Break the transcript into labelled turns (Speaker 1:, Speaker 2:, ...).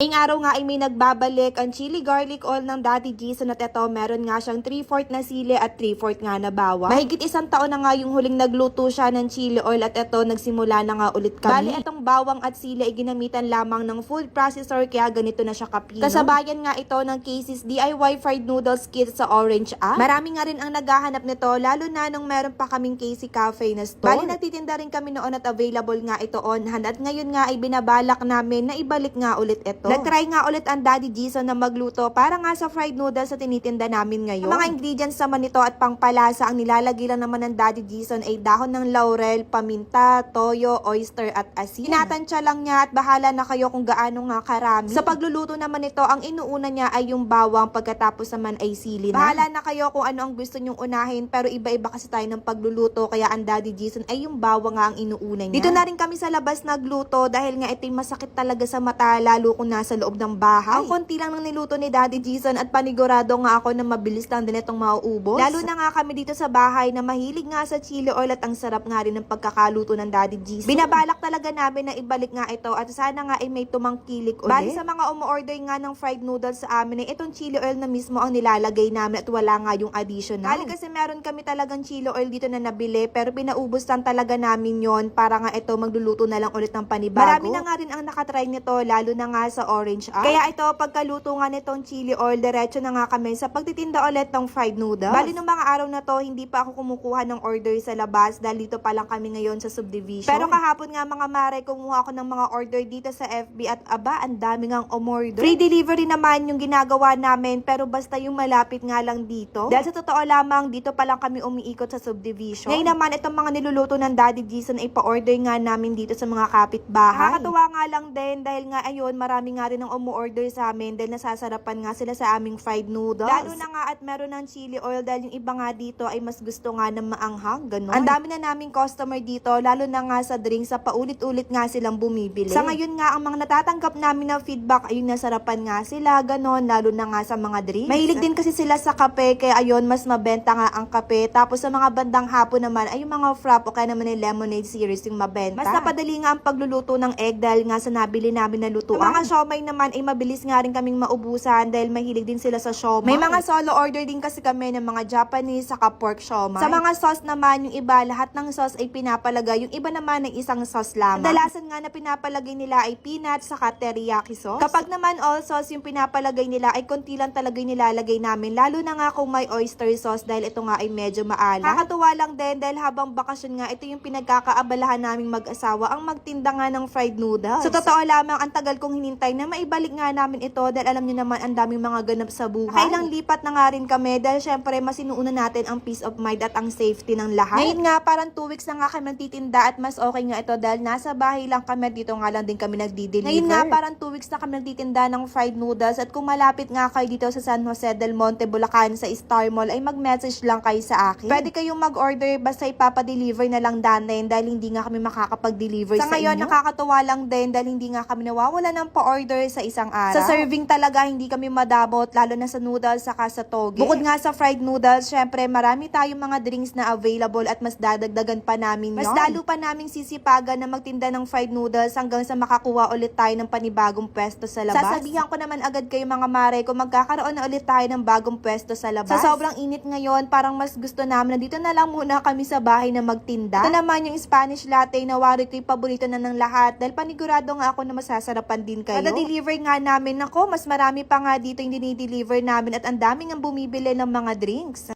Speaker 1: Ngayong araw nga ay may nagbabalik ang chili garlic oil ng Daddy Jason at ito meron nga siyang 3-4 na sili at 3-4 nga na bawang. Mahigit isang taon na nga yung huling nagluto siya ng chili oil at ito nagsimula na nga ulit kami. Bali itong bawang at sili ay ginamitan lamang ng food processor kaya ganito na siya kapino. Kasabayan nga ito ng Casey's DIY fried noodles kit sa Orange app. Marami nga rin ang naghahanap nito lalo na nung meron pa kaming Casey Cafe na store. Bali nagtitinda rin kami noon at available nga ito on hand at ngayon nga ay binabalak namin na ibalik nga ulit ito. Nagtry nga ulit ang Daddy Jason na magluto para nga sa fried noodles sa tinitinda namin ngayon. Ang mga ingredients naman nito at pangpalasa ang nilalagay lang naman ng Daddy Jason ay dahon ng laurel, paminta, toyo, oyster at asin. Tinatansya lang niya at bahala na kayo kung gaano nga karami. Sa pagluluto naman nito, ang inuuna niya ay yung bawang pagkatapos naman ay sili na. Bahala na kayo kung ano ang gusto nyong unahin pero iba-iba kasi tayo ng pagluluto kaya ang Daddy Jason ay yung bawang nga ang inuuna niya. Dito na rin kami sa labas nagluto dahil nga ito'y masakit talaga sa mata lalo kung nasa loob ng bahay. Ang konti lang ng niluto ni Daddy Jason at panigurado nga ako na mabilis lang din itong mauubos. Lalo na nga kami dito sa bahay na mahilig nga sa chili oil at ang sarap nga rin ng pagkakaluto ng Daddy Jason. Binabalak talaga namin na ibalik nga ito at sana nga ay may tumangkilik ulit. Bali sa mga umu-order nga ng fried noodles sa amin ay itong chili oil na mismo ang nilalagay namin at wala nga yung additional. Bali kasi meron kami talagang chili oil dito na nabili pero pinaubos lang talaga namin yon para nga ito magluluto na lang ulit ng panibago. Marami na nga rin ang nakatry nito lalo na nga sa orange app. Kaya ito pagkaluto nga nitong chili oil diretso na nga kami sa pagtitinda ulit ng fried noodles. Bali nung mga araw na to hindi pa ako kumukuha ng order sa labas dahil dito pa lang kami ngayon sa subdivision. Pero kahapon nga mga mare kumuha ako ng mga order dito sa FB at aba ang dami ngang umorder. Free delivery naman yung ginagawa namin pero basta yung malapit nga lang dito. Dahil sa totoo lamang dito pa lang kami umiikot sa subdivision. Ngayon naman itong mga niluluto ng Daddy Jason ay pa-order nga namin dito sa mga kapitbahay. Nakakatuwa nga lang din dahil nga ayun marami nga rin ang umu-order sa amin dahil nasasarapan nga sila sa aming fried noodles. Lalo na nga at meron ng chili oil dahil yung iba nga dito ay mas gusto nga ng maanghang, ganun. Ang dami na naming customer dito, lalo na nga sa drinks, sa paulit-ulit nga silang bumibili. Sa ngayon nga, ang mga natatanggap namin na feedback ay yung nasarapan nga sila, ganun, lalo na nga sa mga drinks. Mahilig din kasi sila sa kape, kaya ayun, mas mabenta nga ang kape. Tapos sa mga bandang hapon naman, ay yung mga frap o kaya naman yung lemonade series yung mabenta. Mas napadali nga ang pagluluto ng egg dahil nga sa nabili namin na lutuan. Ang mga siomay naman ay mabilis nga rin kaming maubusan dahil mahilig din sila sa siomay. May mga solo order din kasi kami ng mga Japanese saka pork siomay. Sa mga sauce naman, yung iba, lahat ng sauce ay pinapalagay. Yung iba naman ay isang sauce lamang. Kadalasan nga na pinapalagay nila ay peanut saka teriyaki sauce. Kapag naman all sauce yung pinapalagay nila ay konti lang talaga yung nilalagay namin. Lalo na nga kung may oyster sauce dahil ito nga ay medyo maalat. Nakakatuwa lang din dahil habang bakasyon nga, ito yung pinagkakaabalahan naming mag-asawa ang magtinda nga ng fried noodles. Sa totoo lamang, ang tagal kong hinintay na maibalik nga namin ito dahil alam niyo naman ang daming mga ganap sa buhay. Kailang lipat na nga rin kami dahil syempre mas inuuna natin ang peace of mind at ang safety ng lahat. Ngayon nga, parang 2 weeks na nga kami nagtitinda at mas okay nga ito dahil nasa bahay lang kami dito nga lang din kami nagdi-deliver. Ngayon nga, parang 2 weeks na kami nagtitinda ng fried noodles at kung malapit nga kayo dito sa San Jose del Monte, Bulacan sa Star Mall ay mag-message lang kayo sa akin. Pwede kayong mag-order basta ipapa-deliver na lang natin dahil hindi nga kami makakapag-deliver sa,
Speaker 2: Sa ngayon,
Speaker 1: inyo. nakakatuwa lang din dahil hindi nga kami nawawala ng pa-order sa isang araw. Sa serving talaga, hindi kami madabot lalo na sa noodles saka sa toge. Bukod nga sa fried noodles, syempre marami tayong mga drinks na available at mas dadagdagan pa namin Mas
Speaker 2: yon.
Speaker 1: lalo pa naming sisipagan na magtinda ng fried noodles hanggang sa makakuha ulit tayo ng panibagong pwesto sa labas. Sasabihan ko naman agad kayo mga mare kung magkakaroon na ulit tayo ng bagong pwesto sa labas. Sa sobrang init ngayon, parang mas gusto namin na dito na lang muna kami sa bahay na magtinda. Ito naman yung Spanish latte na wari ko'y paborito na ng lahat dahil panigurado nga ako na masasarapan din kayo. Kada deliver nga namin, ako mas marami pa nga dito yung dinideliver namin at ang daming ang bumibili ng mga drinks.